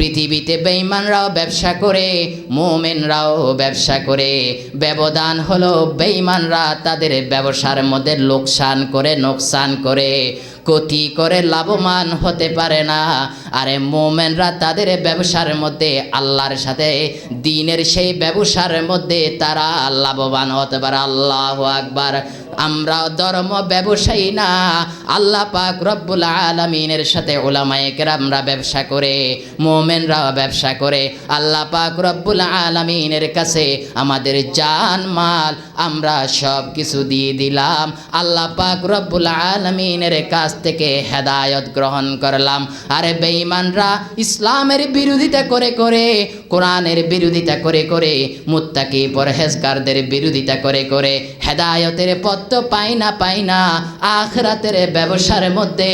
পৃথিবীতে বেঈমানরাও ব্যবসা করে, মোমেনরাও ব্যবসা করে। ব্যবধান হলো বেঈমানরা তাদের ব্যবসার মধ্যে লোকসান করে, নোকসান করে। ক্ষতি করে লাভবান হতে পারে না। আরে মোমেনরা তাদের ব্যবসার মধ্যে আল্লাহর সাথে, দিনের সেই ব্যবসার মধ্যে তারা লাভবান হতে পারে। আল্লাহ আকবার। আমরা ধর্ম ব্যবসায়ী না। আল্লাহ পাক রব্বুল আলমিনের সাথে ওলামায়ে কেরামরা ব্যবসা করে মোমেনরা ব্যবসা করে। আল্লাহ পাক রব্বুল আলমিনের কাছে আমাদের জান, মাল আমরা সব কিছু দিয়ে দিলাম। আল্লাহ পাক রব্বুল আলমিনের কাছ থেকে হেদায়ত গ্রহণ করলাম। আরে বেঈমানরা, ইসলামের বিরোধিতা করে করে, কোরআনের বিরোধিতা করে করে, মুত্তাকি পরহেজগারদের বিরোধিতা করে করে, হেদায়তের পথ তো পাই না পাই না। আখরাতের ব্যবসার মধ্যে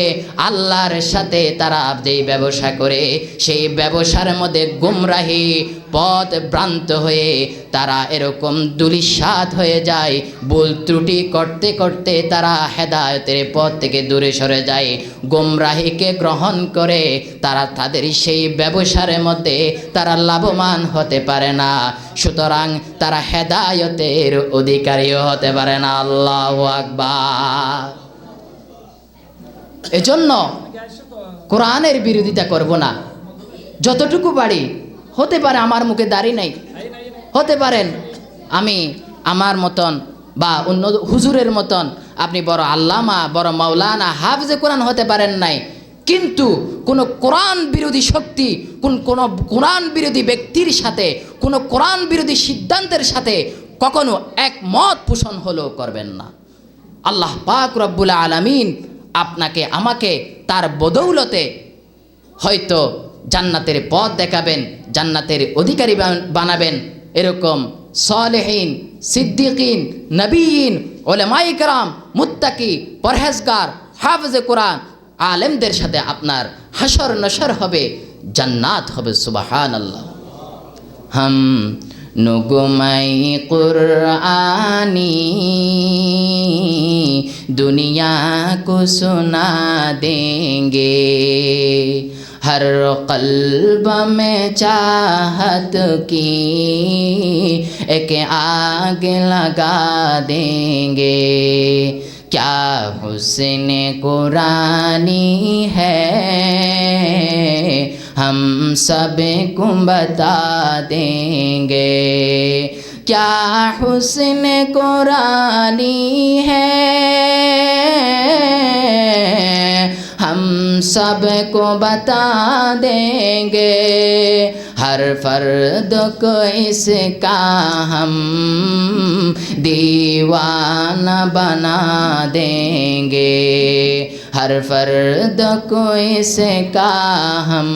আল্লাহর সাথে তারা যেই ব্যবসা করে, সেই ব্যবসার মধ্যে গুমরাহি পথ ভ্রান্ত হয়ে তারা এরকম দুলিশাত হয়ে যায়। ভুল ত্রুটি করতে করতে তারা হেদায়তের পথ থেকে দূরে সরে যায়। গোমরাহিকে গ্রহণ করে তারা তাদের সেই ব্যবসার মধ্যে তারা লাভবান হতে পারে না। সুতরাং তারা হেদায়তের অধিকারীও হতে পারে না। আল্লাহ আকবার। এজন্য কোরআনের বিরোধিতা করব না। যতটুকু পারি হতে পারে আমার মুখে দাড়ি নাই। হতে পারেন, আমি আমার মতন বা অন্য হুজুরের মতন আপনি বড় আল্লামা, বড় মাওলানা, হাফজে কোরআন হতে পারেন নাই। কিন্তু কোনো কোরআন বিরোধী শক্তি, কোন কোনো কোরআন বিরোধী ব্যক্তির সাথে, কোনো কোরআন বিরোধী সিদ্ধান্তের সাথে কখনো একমত পোষণ হলেও করবেন না। আল্লাহ পাক রব্বুল আলামিন আপনাকে, আমাকে তার বদৌলতে হয়তো জান্নাতের পথ দেখাবেন, জান্নাতের অধিকারী বান- বানাবেন। এরকম সলেহীন, সিদ্দিকিন, নবীন ওলেমাই কারাম, মুত্তাকি, পরহেজগার, হাফজে কোরআন আলেমদের সাথে আপনার হাসর নসর হবে, জান্নাত হবে সুবাহান আল্লাহ ہر قلب میں چاہت کی ایک آگ لگا دیں گے۔ کیا حسن قرآنی ہے؟ ہم سب کو بتا دیں گے۔ کیا حسن قرآنی ہے؟ ہم سب کو بتا دیں گے، ہر فرد کو اس کا ہم دیوان بنا دیں گے۔ ہر فرد کو اس کا ہم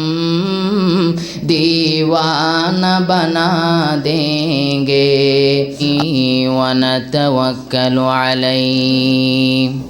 دیوان بنا دیں گے۔ ونتوکل علیہ۔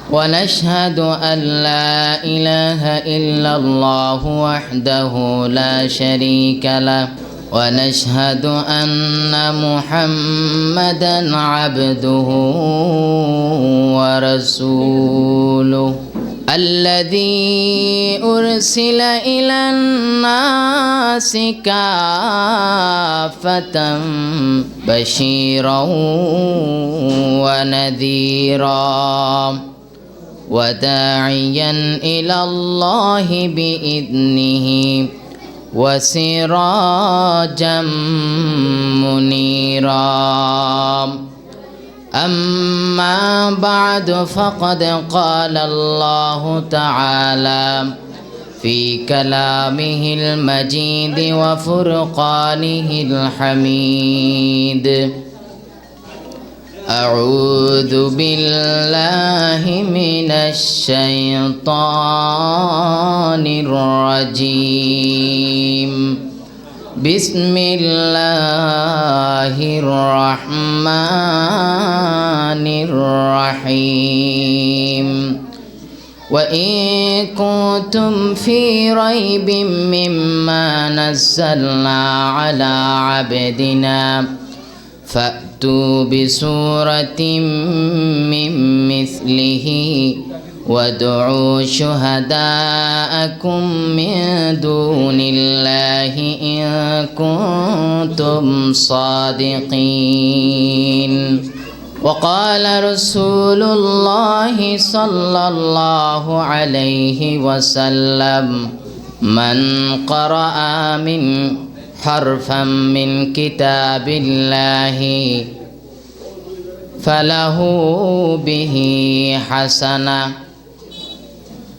ونشهد أن لا إله إلا الله وحده لا شريك له. ونشهد أن محمدا عبده ورسوله. الذي أرسل إلى الناس كافة بشيرا ونذيرا. وداعيا إلى الله بإذنه وسراجا منيرا. أما بعد فقد قال الله تعالى في كلامه المجيد وفرقانه الحميد. أعوذ بالله من الشيطان الرجيم. بسم الله الرحمن الرحيم. وإن كنتم في ريب مما نزلنا على عبدنا فأتوا بسورة من مثله وادعوا شهداءكم من دون الله إن كنتم صادقين. وقال رسول الله صلى الله عليه وسلم من قرأ من حرفا من كتاب الله فله به حسنة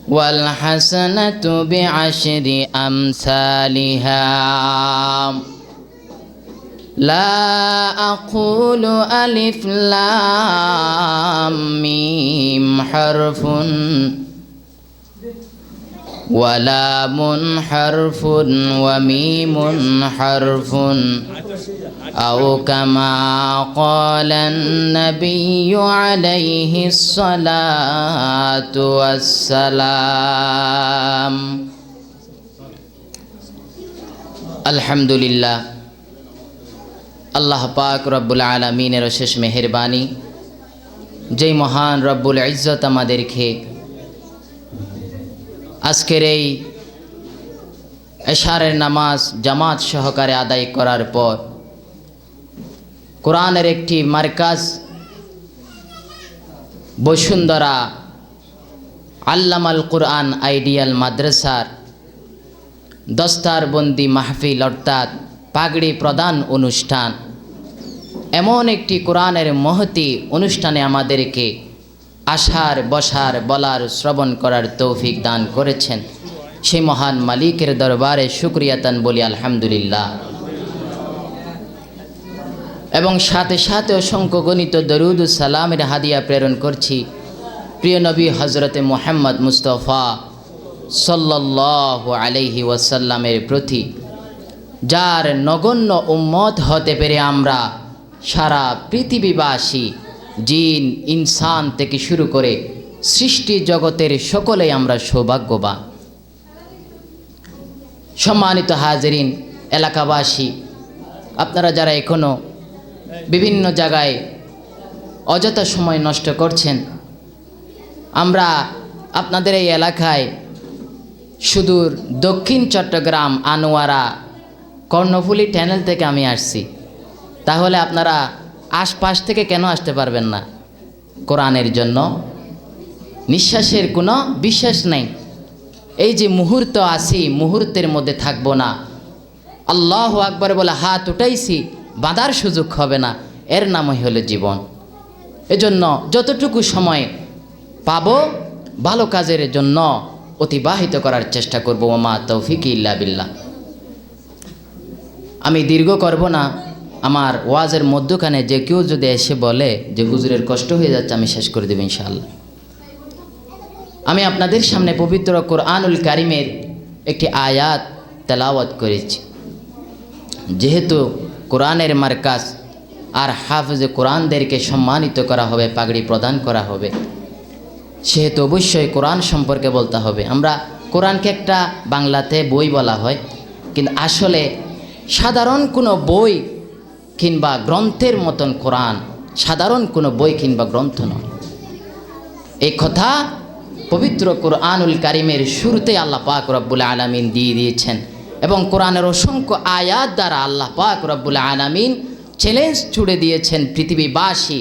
والحسنة بعشر أمثالها. لا أقول ألف لام ميم حرف. ولام حرف وميم حرف أو كما قال النبي عليه الصلاة والسلام الحمد لله আল্লাহ পাক রব্বুল আলমিনের শেষ মেহরবানি যেই মহান রব্বুল ইজ্জত আমাদেরকে আজকের এই এশারের নামাজ জামাত সহকারে আদায় করার পর কোরআনের একটি মার্কাজ বসুন্ধরা আল্লামাল কোরআন আইডিয়াল মাদ্রাসার দস্তারবন্দি মাহফিল অর্থাৎ পাগড়ি প্রদান অনুষ্ঠান। এমন একটি কোরআনের মহতি অনুষ্ঠানে আমাদেরকে আসার বসার, বলার, শ্রবণ করার তৌফিক দান করেছেন। সেই মহান মালিকের দরবারে শুক্রিয়াতান বলি আলহামদুলিল্লাহ। এবং সাথে সাথে অসংখ্য গণিত দরুদ সালামের হাদিয়া প্রেরণ করছি। প্রিয় নবী হজরতে মোহাম্মদ মুস্তফা সাল্লাহ আলহি ওয়াসাল্লামের প্রতি, যার নগণ্য উম্মত হতে পেরে আমরা সারা পৃথিবীবাসী জিন, ইনসান থেকে শুরু করে সৃষ্টি জগতের সকলেই আমরা সৌভাগ্যবান। সম্মানিত হাজরিন, এলাকাবাসী, আপনারা যারা এখনও বিভিন্ন জায়গায় অযথা সময় নষ্ট করছেন, আমরা আপনাদের এই এলাকায় সুদূর দক্ষিণ চট্টগ্রাম আনোয়ারা কর্ণফুলি ট্যানেল থেকে আমি আসছি। তাহলে আপনারা আশপাশ থেকে কেন আসতে পারবেন না? কোরআনের জন্য নিঃশ্বাসের কোনো বিশ্বাস নেই। এই যে মুহূর্ত আসি মুহূর্তের মধ্যে থাকব না। আল্লাহ আকবর বলে হাত উঠাইছি, বাঁধার সুযোগ হবে না। এর নামই হলো জীবন। এজন্য যতটুকু সময় পাব, ভালো কাজের জন্য অতিবাহিত করার চেষ্টা করব। মা তৌফিক ইল্লা বিল্লাহ। আমি দীর্ঘ করব না। আমার ওয়াজের মধ্যখানে যে কেউ যদি এসে বলে যে হুজুরের কষ্ট হয়ে যাচ্ছে, আমি শেষ করে দেব ইনশাআল্লাহ। আমি আপনাদের সামনে পবিত্র কোরআনুল কারিমের একটি আয়াত তেলাওয়াত করেছি। যেহেতু কোরআনের মার্কাজ আর হাফজে কোরআনদেরকে সম্মানিত করা হবে, পাগড়ি প্রদান করা হবে, সেহেতু অবশ্যই কোরআন সম্পর্কে বলতে হবে। আমরা কোরআনকে একটা বাংলাতে বই বলা হয়, কিন্তু আসলে সাধারণ কোনো বই কিংবা গ্রন্থের মতন কোরআন, সাধারণ কোনো বই কিংবা গ্রন্থ নয়। এই কথা পবিত্র কোরআনুল কারিমের শুরুতে আল্লাহ পাক রব্বুল আলমিন দিয়ে দিয়েছেন এবং কোরআনের অসংখ্য আয়াত দ্বারা আল্লাহ পাক রব্বুল আলমিন চ্যালেঞ্জ ছুড়ে দিয়েছেন পৃথিবীবাসী,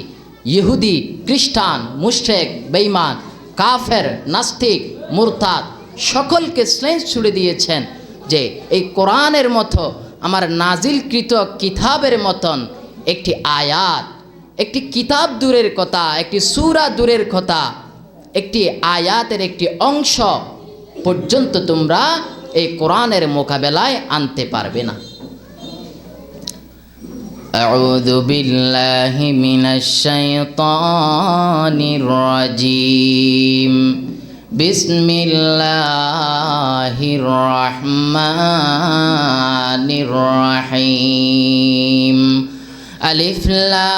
ইহুদি, খ্রিস্টান মুশেক বেইমান কাফের, নাস্তিক, মুরতাদ, সকলকে চ্যালেঞ্জ ছুড়ে দিয়েছেন যে এই কোরআনের মতো আমার নাজিলকৃত কিতাবের মতন একটি আয়াত একটি কিতাব দূরের কথা একটি সুরা দূরের কথা একটি আয়াতের একটি অংশ পর্যন্ত তোমরা এই কোরআনের মোকাবেলায় আনতে পারবে না أعوذ بالله من الشيطان الرجيم بسم الله الرحمن الرحيم ألف لام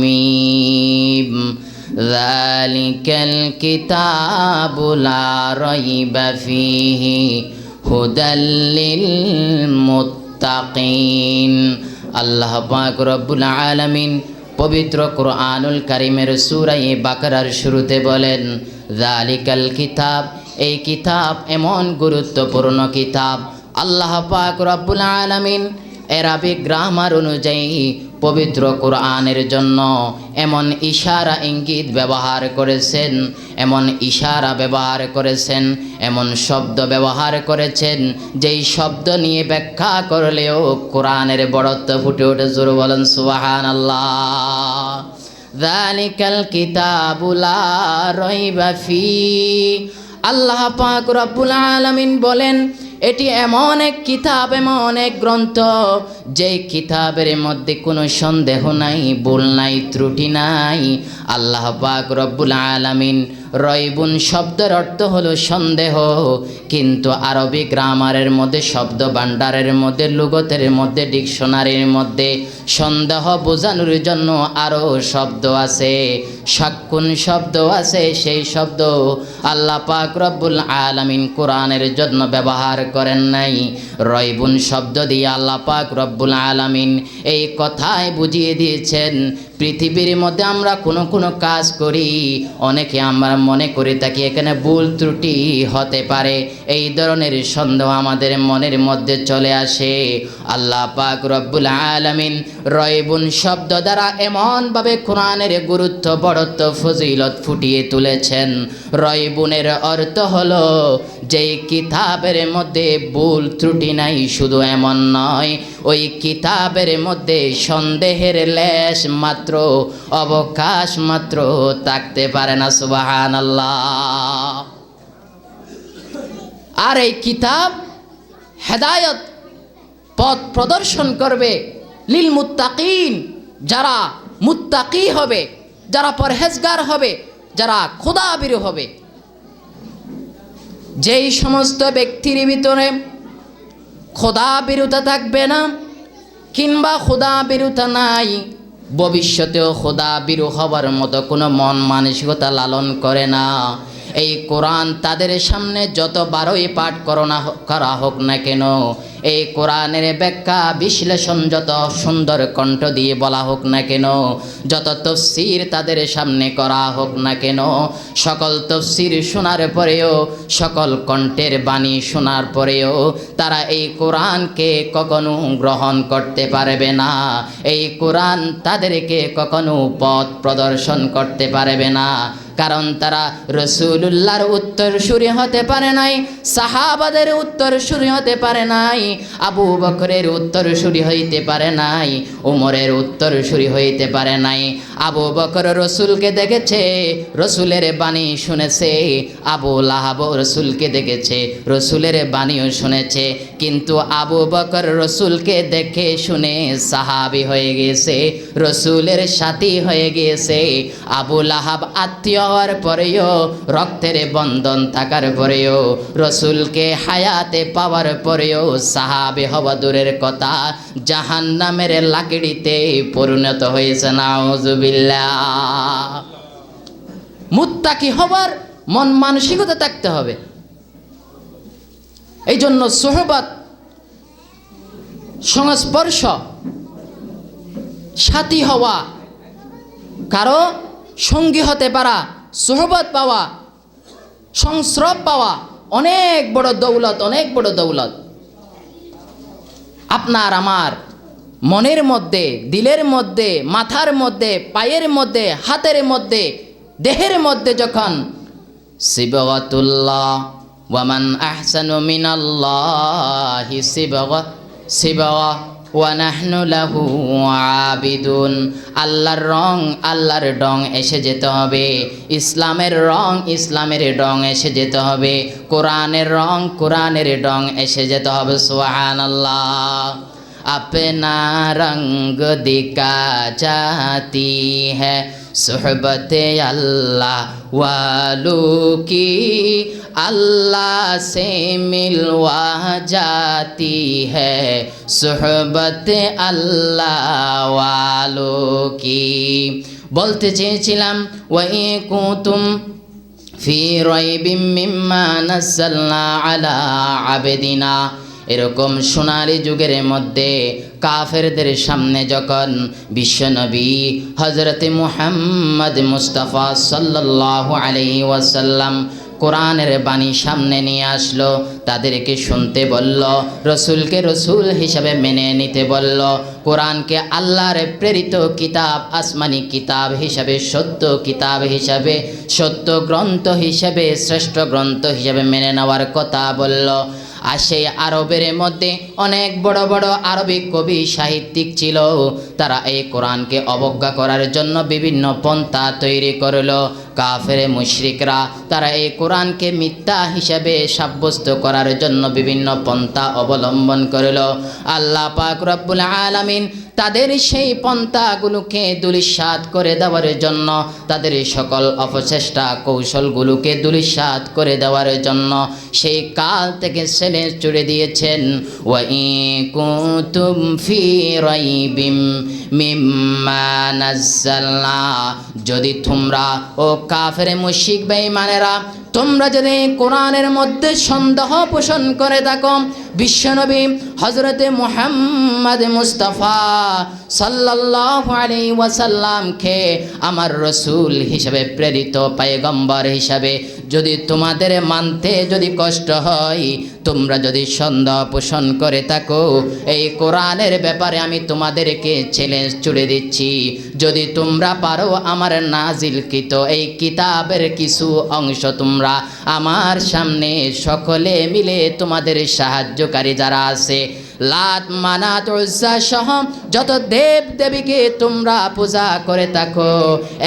ميم ذلك الكتاب لا ريب فيه هدى للمتقين আল্লাহ পাক রব্বুল আলামিন পবিত্র কোরআনুল কারিমের সুরাই বাকরার শুরুতে বলেন জালিকাল কিতাব এই কিতাব এমন গুরুত্বপূর্ণ কিতাব। আল্লাহ পাক রব্বুল আলামিন এরাবিক গ্রামার অনুযায়ী পবিত্র কোরআনের জন্য এমন ইশারা ইঙ্গিত ব্যবহার করেছেন, এমন ইশারা ব্যবহার করেছেন, এমন শব্দ ব্যবহার করেছেন, যেই শব্দ নিয়ে ব্যাখ্যা করলেও কোরআনের বড়ত্ব ফুটে ওঠে। জোর বলেন সুবাহান আল্লাহ দানিকাল কিতাবুলা রইবা ফি। আল্লাহ পাক রব্বুল আলামিন বলেন এটি এমন এক কিতাব, এমন এক গ্রন্থ যে কিতাবের মধ্যে কোনো সন্দেহ নাই, ভুল নাই, ত্রুটি নাই। আল্লাহ পাক রব্বুল আলামিন রয়বুন শব্দের অর্থ হলো সন্দেহ, কিন্তু আরবি গ্রামারের মধ্যে, শব্দ ভাণ্ডারের মধ্যে, লুগতের মধ্যে, ডিকশনারির মধ্যে সন্দেহ বোঝানোর জন্য আরও শব্দ আছে। সাক্ষুন শব্দ আছে, সেই শব্দ আল্লাহ পাক রব্বুল আলামিন কোরআনের জন্য ব্যবহার করেন নাই। রয়বুন শব্দ দিয়ে আল্লাহ পাক রব্বুল আলামিন এই কথাই বুঝিয়ে দিয়েছেন, পৃথিবীর মধ্যে আমরা কোনো কোনো কাজ করি, অনেকে আমরা মনে করি থাকি এখানে ভুল ত্রুটি হতে পারে, এই ধরনের সন্দেহ আমাদের মনের মধ্যে চলে আসে। আল্লাহ পাক রব্বুল আলামিন রয়বুন শব্দ দ্বারা এমনভাবে কোরআনের গুরুত্ব বড়ত্ব ফজিলত ফুটিয়ে তুলেছেন। রয়বুনের অর্থ হলো, যেই কিতাবের মধ্যে ভুল ত্রুটি নাই, শুধু এমন নয়, ওই কিতাবের মধ্যে সন্দেহের লেশ মাত্র, অবকাশ মাত্র থাকতে পারে না সুবাহান আর এই কিতাব হেদায়ত, পথ প্রদর্শন করবে লিল মুত্তাকিন, যারা মুত্তাকি হবে যারা পরহেজগার হবে, যারা খোদাবির হবে। যেই সমস্ত ব্যক্তির ভিতরে খোদা বিরুতা থাকবে না, কিংবা খোদা বিরুতা নাই, ভবিষ্যতেও খোদা বিরু হবার মতো কোনো মন মানসিকতা লালন করে না। এই কোরআন তাদের সামনে যতবারই পাঠ করোনা করা হোক না কেন, এই কোরআনের ব্যাখ্যা বিশ্লেষণ যত সুন্দর কণ্ঠ দিয়ে বলা হোক না কেন, যত তফসির তাদের সামনে করা হোক না কেন, সকল তফসির শোনার পরেও, সকল কণ্ঠের বাণী শোনার পরেও তারা এই কোরআনকে কখনো গ্রহণ করতে পারবে না, এই কোরআন তাদেরকে কখনো পথ প্রদর্শন করতে পারবে না। কারণ তারা রসুলুল্লাহর উত্তর সুরি হতে পারে নাই, সাহাবাদের উত্তর সুরি হতে পারে নাই, আবু বকরের উত্তর সুরি হইতে পারে নাই, উমরের উত্তর সুরি হইতে পারে নাই। আবু বকর রসুলকে দেখেছে, রসুলের বাণী শুনেছে, আবু লাহাব রসুলকে দেখেছে, রসুলের বাণীও শুনেছে, কিন্তু আবু বকর রসুলকে দেখে শুনে সাহাবি হয়ে গেছে রসুলের সাথী হয়ে গিয়েছে। আবু লাহাব আত্মীয় হওয়ার পরেও, রক্তের বন্ধন থাকার পরেও, রসুলকে হায়াতে পাওয়ার পরেও সাহাবে হওয়া দূরের কথা জাহান নামের লাকড়িতে পরিণত হয়েছে। নাউজুবিল্লাহ। মুত্তাকি হবার মন মানসিকতা থাকতে হবে। এই জন্য সোহবাত, সংস্পর্শ, সাথী হওয়া, কারও সঙ্গী হতে পারা, সোহবত পাওয়া, সংস্রব পাওয়া অনেক বড় দৌলত, অনেক বড় দৌলত। আপনার, আমার মনের মধ্যে, দিলের মধ্যে, মাথার মধ্যে, পায়ের মধ্যে, হাতের মধ্যে, দেহের মধ্যে যখন সিবগতুল্লাহ, ওয়ামান আহসানু মিনাল্লাহি সিবগ সিবগ ওয়ানাহনু আবিদুন। আল্লাহর রং, আল্লাহর ডং এসে যেতে হবে। ইসলামের রং, ইসলামের ডং এসে যেতে হবে। কোরআনের রং, কোরআনের ডং এসে যেতে হবে। সুহান আল্লাহ अपना रंग दिखा जाती है सोहबत अल्लाह वालों की अल्लाह से मिलवा जाती है सोहबत अल्लाह वालों की বলতে চেয়েছিলাম ওয়াই কুতুম ফি রাইবিম মিম্মা নাযালনা আলা আবেদিনা এরকম সোনালী যুগের মধ্যে কাফেরদের সামনে যখন বিশ্বনবী হজরতে মুহাম্মদ মুস্তাফা সাল্লাল্লাহু আলাইহি ওয়াসাল্লাম কোরআনের বাণী সামনে নিয়ে আসলো, তাদেরকে শুনতে বলল, রসুলকে রসুল হিসাবে মেনে নিতে বলল, কোরআনকে আল্লাহর প্রেরিত কিতাব, আসমানি কিতাব হিসাবে, সত্য কিতাব হিসাবে, সত্য গ্রন্থ হিসাবে, শ্রেষ্ঠ গ্রন্থ হিসাবে মেনে নেওয়ার কথা বলল। আর সেই আরবের মধ্যে অনেক বড় বড় আরবি কবি সাহিত্যিক ছিল। তারা এই কোরআনকে অবজ্ঞা করার জন্য বিভিন্ন পন্থা তৈরি করল। কাফের মুশরিকরা তারা এই কোরআনকে মিথ্যা হিসাবে সাব্যস্ত করার জন্য বিভিন্ন পন্থা অবলম্বন করল। আল্লাহ পাক রব্বুল আলামিন তাদের সেই পন্থাগুলোকে দুলিশাত করে দেওয়ার জন্য, তাদের সকল অপচেষ্টা কৌশলগুলোকে দুলিশাত করে দেওয়ার জন্য সেই কাল থেকে ছেলে চড়ে দিয়েছেন। ওয়াই কুতুম ফি রাইবিম মিম্মা যদি তোমরা, ও কাফের মুশিক বেঈমানেরা, তোমরা যদি কোরআনের মধ্যে সন্দেহ পোষণ করে থাকো বিশ্বনবী হজরতে মোহাম্মদ মুস্তাফা সাল্লাহ আলী ওয়াসাল্লামকে আমার রসুল হিসেবে প্রেরিত পায়গম্বর হিসাবে যদি তোমাদের মানতে যদি কষ্ট হয়, তোমরা যদি সন্দেহ পোষণ করে থাকো, এই কোরআনের ব্যাপারে আমি তোমাদেরকে চ্যালেঞ্জ ছুড়ে দিচ্ছি। যদি তোমরা পারো আমার নাজিলকৃত এই কিতাবের কিছু অংশ, তোমরা আমার সামনে সকলে মিলে তোমাদের সাহায্যকারী যারা আছে লাত মানাত সহ যত দেব দেবীকে তোমরা পূজা করে থাকো,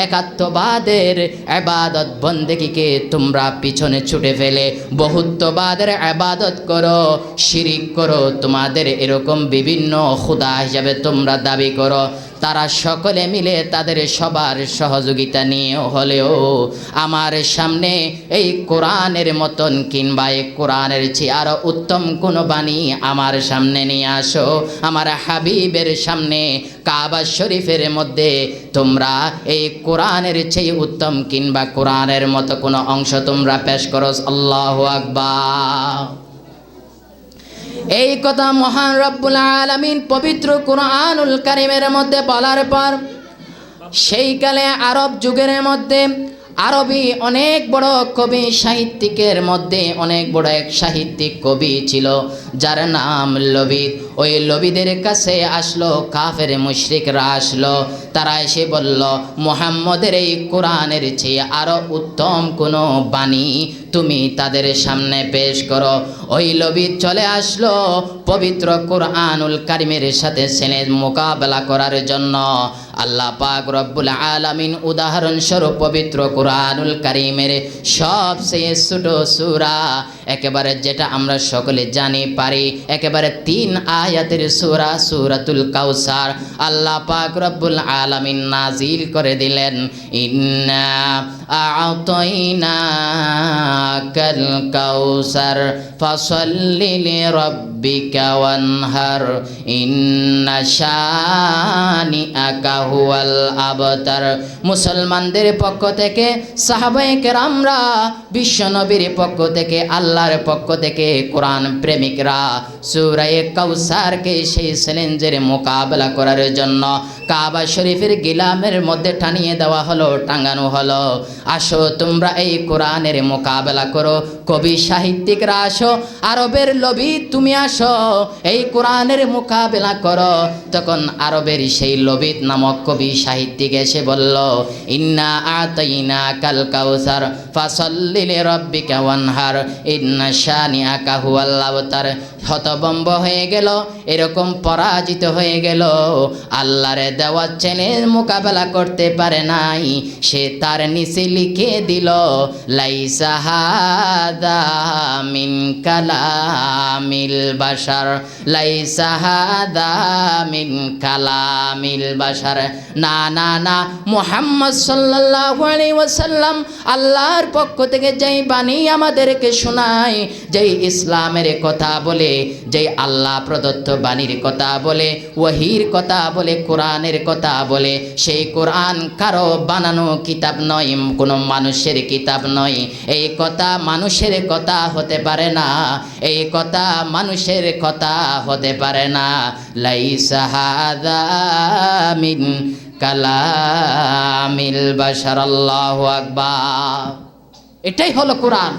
একাত্মবাদের আবাদত বন্দেগীকে তোমরা পিছনে ছুটে ফেলে, বহুত্ববাদের আবাদত করো, শিরিক করো, তোমাদের এরকম বিভিন্ন খুদা হিসাবে তোমরা দাবি করো। তারা সকলে মিলে তাদের সবার সহযোগিতা নিয়ে হলেও আমার সামনে এই কোরআনের মতন কিংবা এই কোরআনের চেয়ে আরও উত্তম কোনো বাণী আমার সামনে নিয়ে আসো। আমার হাবিবের সামনে, কাবা শরীফের মধ্যে তোমরা এই কোরআনের চেয়ে উত্তম কিংবা কোরআনের মতো কোনো অংশ তোমরা পেশ করো। আল্লাহ আকবার। এই কথা মহান রব্বুল আলমিন পবিত্র কোরআনুল কারিমের মধ্যে বলার পর, সেই কালে আরব যুগের মধ্যে আরবি অনেক বড় কবি, সাহিত্যিকের মধ্যে অনেক বড় এক সাহিত্যিক কবি ছিল। যার নাম লবিদ। ওই লবিদের কাছে আসলো, কাফের মুশরিকরা আসলো। তারা এসে বলল, মোহাম্মদের এই কোরআনের চেয়ে আরও উত্তম কোনো বাণী তুমি তাদের সামনে পেশ করো। ওই লবিদ চলে আসলো পবিত্র কোরআনুল কারিমের সাথে সেনে মোকাবেলা করার জন্য। আল্লাহ পাক রব্বুল আলামিন উদাহরণস্বরূপ পবিত্র কোরআনুল কারিমের সবচেয়ে ছোট সূরা একেবারে যেটা আমরা সকলে জানি, পারি। একেবারে তিন আয়াতের সূরা, সূরাতুল কাউসার আল্লাহ পাক রব্বুল আলামিন নাজিল করে দিলেন, ইন্না আ'তাইনাকাল কাউসার ফাসাল্লি লিরাব্বিকা ওয়ানহার, ইন্না শানিআকা হুয়াল আবতার মুসলমানদের পক্ষ থেকে, সাহাবায়ে কেরামরা, বিশ্বনবীর পক্ষ থেকে আল্লাহর পক্ষ থেকে কোরআন প্রেমিকরা সুরায়ে কাউসারকে সেই চ্যালেঞ্জের মোকাবেলা করার জন্য কাবা শরীফের গিলামের মধ্যে টানিয়ে দেওয়া হলো, টাঙানো হলো। আসো, তোমরা এই কোরআনের মোকাবেলা করো। কবি সাহিত্যিকরা আসো, আরবের লবি তুমি আসো, এই কোরআনের মোকাবেলা করো। তখন আরবের সেই লবিত নামক কবি সাহিত্যিক এসে বলল, ইন্না আতাইনা কাল কাউসার ফাসল্লিলে রব্বিকা ওয়ানহার, ইন্না শানিআকা হুয়াল আবতার। হতবম্ব হয়ে গেল, এরকম পরাজিত হয়ে গেল। আল্লাহর দেওয়া চ্যালেঞ্জ মোকাবেলা করতে পারে নাই, সে তার নিচে লিখে দিল, লাইসা হাদা মিন কালামিল বাশার লাইসা হাদা মিন কালামিল বাশার না না না, মুহাম্মদ সাল্লাল্লাহু আলাইহি ওয়াসাল্লাম আল্লাহর পক্ষ থেকে যেই বাণী আমাদেরকে শোনায়, যেই ইসলামের কথা বলে, যেই আল্লাহ প্রদত্ত বাণীর কথা বলে ওহির কথা বলে, কোরআনের কথা বলে, সেই কোরআন কারও বানানো কিতাব নয়, কোনো মানুষের কিতাব নয়। এই কথা মানুষের কথা হতে পারে না, এই কথা মানুষের কথা হতে পারে না। লাইসা হাদা মিন কালামিল বাশার, আল্লাহু আকবার। এটাই হলো কোরআন।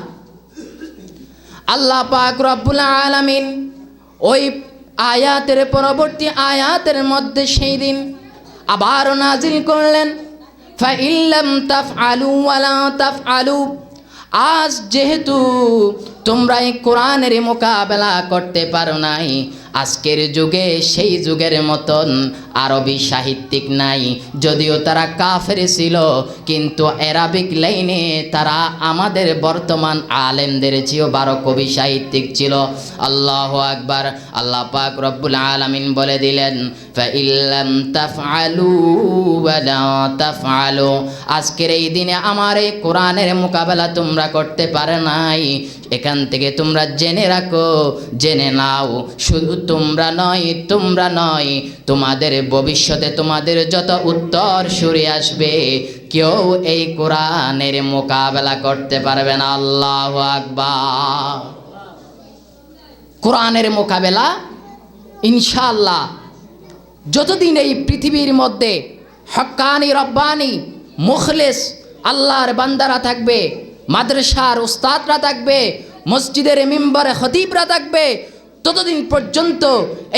আল্লাহ পাক রব্বুল আলামিন ওই আয়াতের পরবর্তী আয়াতের মধ্যে সেই দিন আবারও নাজিল করলেন ফাইল্লাম তাফআলু ওয়ালা তাফআলু। আজ যেহেতু তোমরা এই কোরআনের মোকাবেলা করতে পারো নাই আজকের যুগে, সেই যুগের মতন আরবি সাহিত্যিক নাই। যদিও তারা কাফের ছিল, কিন্তু অ্যারাবিক লাইনে তারা আমাদের বর্তমান আলেমদের চেয়েও বারো কবি সাহিত্যিক ছিল। আল্লাহ আকবার, আল্লাহ পাক রব্বুল আলামিন বলে দিলেন আজকের এই দিনে আমার এই কোরআনের মোকাবেলা তোমরা করতে পারে নাই। এখান থেকে তোমরা জেনে রাখো, জেনে নাও। শুধু তোমরা নয় তোমরা নয়, তোমাদের ভবিষ্যতে তোমাদের যত উত্তর সরে আসবে, কেউ এই কোরআনের মোকাবেলা করতে পারবে না। আল্লাহ আকবার। কোরআনের মোকাবেলা ইনশাল্লাহ যতদিন এই পৃথিবীর মধ্যে হক্কানি রব্বানি, মুখলেস, আল্লাহর বান্দারা থাকবে মাদ্রাসার উস্তাদরা থাকবে, মসজিদের মেম্বারে খতিবরা থাকবে। ততদিন পর্যন্ত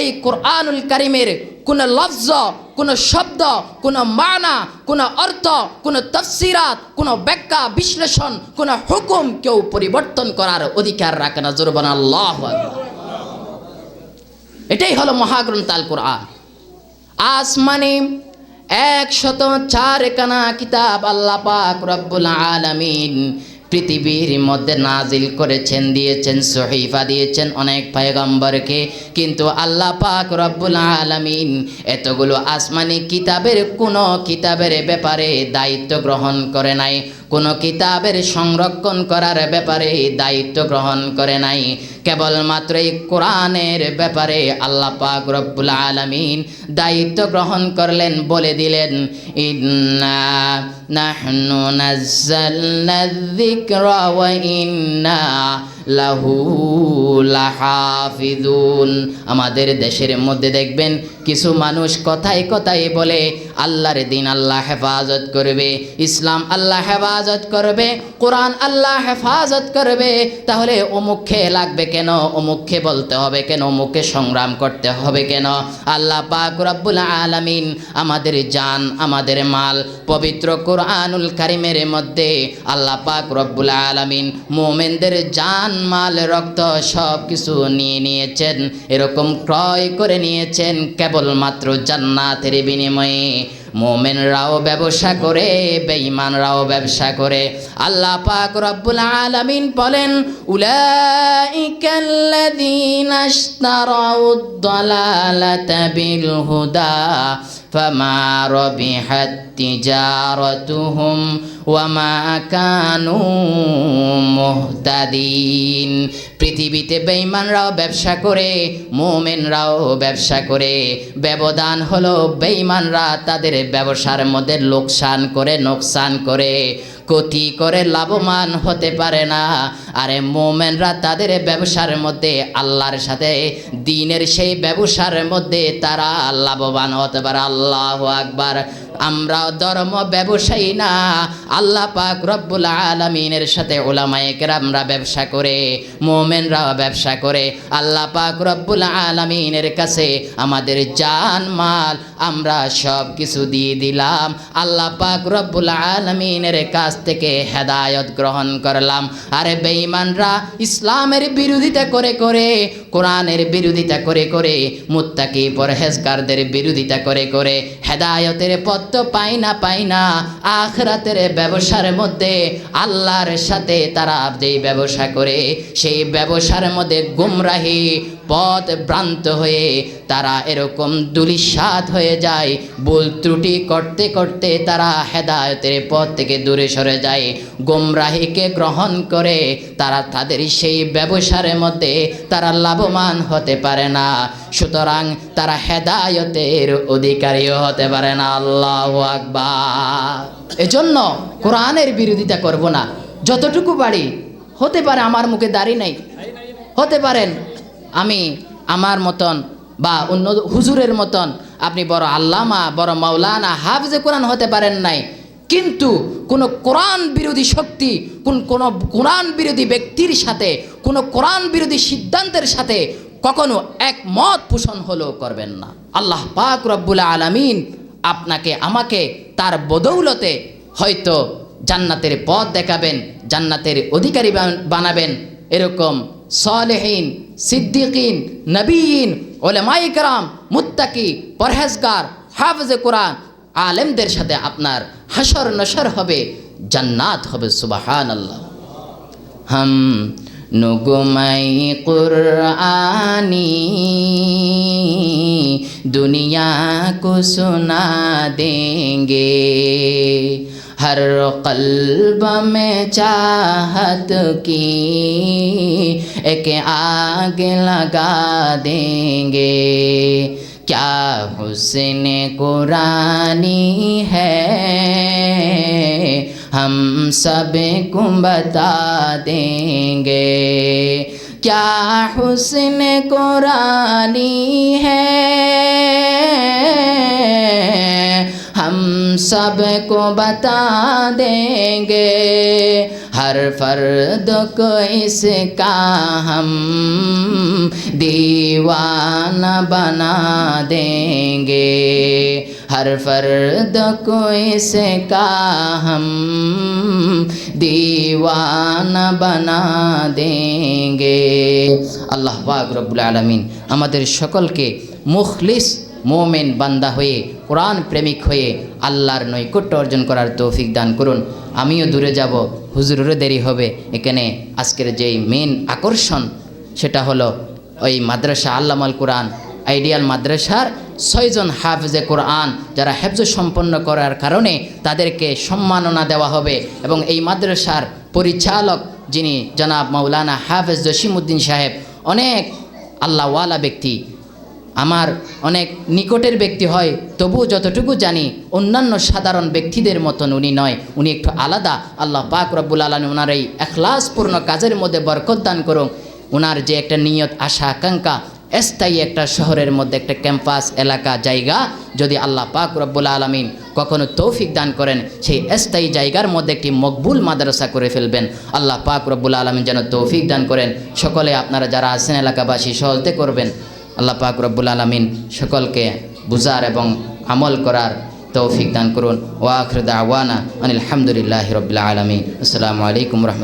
এই কোরআনুল কারিমের কোনো লফজ, কোনো শব্দ, কোনো মানা, কোনো অর্থ, কোনো তফসিরাত, কোনো ব্যাখ্যা, বিশ্লেষণ, কোনো হুকুম কেউ পরিবর্তন করার অধিকার রাখে না। জোরবান এটাই হলো মহাগ্রন্থ আল কোরআন। আসমানে একশত চার কানা কিতাব আল্লাহ পাক রব্বুল আলামিন পৃথিবীর মধ্যে নাজিল করেছেন, দিয়েছেন, সহিফা দিয়েছেন অনেক পয়গম্বরকে। কিন্তু আল্লাহ পাক রব্বুল আলমিন এতগুলো আসমানি কিতাবের কোনো কিতাবের ব্যাপারে দায়িত্ব গ্রহণ করে নাই। কোনো কিতাবের সংরক্ষণ করার ব্যাপারে দায়িত্ব গ্রহণ করে নাই। কেবলমাত্র এই কোরআনের ব্যাপারে আল্লাহ পাক রব্বুল আলামিন দায়িত্ব গ্রহণ করলেন, বলে দিলেন, ইন্না নাহনু নাজ্জালনা যিকরা ওয়া ইন্না লাহু লাহাফিজুন। আমাদের দেশের মধ্যে দেখবেন কিছু মানুষ কথায় কথায় বলে, আল্লাহর দিন আল্লাহ হেফাজত করবে, ইসলাম আল্লাহ হেফাজত করবে, কোরআন আল্লাহ হেফাজত করবে। তাহলে অমুখে লাগবে কেন? অমুখে বলতে হবে কেন? অমুখে সংগ্রাম করতে হবে কেন? আল্লাহ পাক রব্বুল আলামিন আমাদের জান, আমাদের মাল, পবিত্র কোরআনুল কারিমের মধ্যে আল্লাহ পাক রব্বুল আলামিন মোমেনদের জান মাল, রক্ত সব কিছু নিয়ে নিয়েছেন। এরকম ক্রয় করে নিয়েছেন কেবলমাত্র জান্নাতের বিনিময়ে। মোমেনরাও ব্যবসা করে, বেঈমানরাও ব্যবসা করে। আল্লাহ পাক রব্বুল আলামিন বলেন, উলাইকাল্লাযীনা ইশতারাউদ দালালাতা বিল হুদা। ফামা ربحت تجارتهم وما كانوا মুহতাদিন পৃথিবীতে বেঈমানরাও ব্যবসা করে, মোমেনরাও ব্যবসা করে। ব্যবধান হলো বেঈমানরা তাদের ব্যবসার মধ্যে লোকসান করে, নোকসান করে। ক্ষতি করে লাভবান হতে পারে না। আরে মোমেনরা তাদের ব্যবসার মধ্যে, আল্লাহর সাথে, দিনের সেই ব্যবসার মধ্যে তারা লাভবান হতে পারে। আল্লাহ আকবার। আমরা ধর্ম ব্যবসায়ী না। আল্লাহ পাক রব্বুল আলমিনের সাথে ওলামায়ে আমরা ব্যবসা করে, মোমেনরাও ব্যবসা করে। আল্লাহ পাক রব্বুল আলমিনের কাছে আমাদের জান, মাল আমরা সব কিছু দিয়ে দিলাম। আল্লাহ পাক রব্বুল আলমিনের কাছ থেকে হেদায়ত গ্রহণ করলাম। আরে বেঈমানরা, ইসলামের বিরোধিতা করে করে, কোরআনের বিরোধিতা করে করে, মুত্তাকি পরহেজগারদের বিরোধিতা করে করে, হেদায়তের পথ তো পাই না পাই না, আখরাতের ব্যবসার মধ্যে আল্লাহর সাথে তারা যেই ব্যবসা করে, সেই ব্যবসার মধ্যে গুমরাহি পথ ভ্রান্ত হয়ে তারা এরকম দুলিশাত হয়ে যায়। ভুল ত্রুটি করতে করতে তারা হেদায়তের পথ থেকে দূরে সরে যায়। গোমরাহিকে গ্রহণ করে তারা তাদের সেই ব্যবসার মধ্যে তারা লাভবান হতে পারে না। সুতরাং তারা হেদায়তের অধিকারীও হতে পারে না। আল্লাহ আকবার। এজন্য কোরআনের বিরোধিতা করব না। যতটুকু পারি। হতে পারে আমার মুখে দাড়ি নাই। হতে পারেন। আমি আমার মতন বা অন্য হুজুরের মতন আপনি বড় আল্লামা, বড় মাওলানা, হাফজে কোরআন হতে পারেন নাই। কিন্তু কোনো কোরআন বিরোধী শক্তি, কোন, কোনো কোরআন বিরোধী ব্যক্তির সাথে, কোনো কোরআন বিরোধী সিদ্ধান্তের সাথে কখনো একমত পোষণ হলেও করবেন না। আল্লাহ পাক রব্বুল আলামিন আপনাকে, আমাকে তার বদৌলতে হয়তো জান্নাতের পথ দেখাবেন, জান্নাতের অধিকারী বানাবেন। এরকম সলেহীন সিদ্দিকিন, নবীন ওলেমাই কারাম, মুত্তাকি, পরহেজগার, হাফজে কোরআন, আলেমদের সাথে আপনার হাসর নসর হবে, জান্নাত হবে সুবাহান আল্লাহ হম নুগুমাই কুরআনি দুনিয়া কো সুনা দেঙ্গে। ہر قلب میں چاہت کی ایک آگ لگا دیں گے۔ کیا حسن قرآنی ہے؟ ہم سب کو بتا دیں گے۔ کیا حسن قرآنی ہے؟ हम सब को बता देंगे हर फर्द को इसका हम दीवाना बना देंगे हर फर्द को इसका हम दीवाना बना देंगे আল্লাহ পাক রব্বুল আলমিন আমাদের সকলকে মুখলিস মোমেন বান্দা হয়ে, কোরআন প্রেমিক হয়ে আল্লাহর নৈকট্য অর্জন করার তৌফিক দান করুন। আমিও দূরে যাব, হুজুরেরও দেরি হবে। এখানে আজকের যেই মেন আকর্ষণ, সেটা হলো ওই মাদ্রাসা আল্লামাল কোরআন। আইডিয়াল মাদ্রাসার ছয়জন হাফজে কোরআন, যারা হেফজ সম্পন্ন করার কারণে তাদেরকে সম্মাননা দেওয়া হবে। এবং এই মাদ্রাসার পরিচালক যিনি জনাব মৌলানা হাফেজ জসিমউদ্দিন সাহেব, অনেক আল্লাহওয়ালা ব্যক্তি আমার অনেক নিকটের ব্যক্তি হয় তবু যতটুকু জানি, অন্যান্য সাধারণ ব্যক্তিদের মতন উনি নয়। উনি একটু আলাদা। আল্লাহ পাক রব্বুল আলম ওনার এই এখলাসপূর্ণ কাজের মধ্যে বরকত দান করুন। ওনার যে একটা নিয়ত, আশা, আকাঙ্ক্ষা, স্থায়ী একটা শহরের মধ্যে একটা ক্যাম্পাস, এলাকা, জায়গা, যদি আল্লাহ পাক রব্বুল আলমিন কখনো তৌফিক দান করেন, সেই স্থায়ী জায়গার মধ্যে একটি মকবুল মাদ্রাসা করে ফেলবেন। আল্লাহ পাক রব্বুল আলমিন যেন তৌফিক দান করেন। সকলে আপনারা যারা আছেন এলাকাবাসী সহলতে করবেন। আল্লাহ পাক রব্বুল আলমিন সকলকে বুজার এবং আমল করার তৌফিক দান করুন। ওয়াখরদা আওয়ানা আনিল হামদুলিল্লাহ রবিল্লা আলমী আসসালামু আলাইকুম রহমত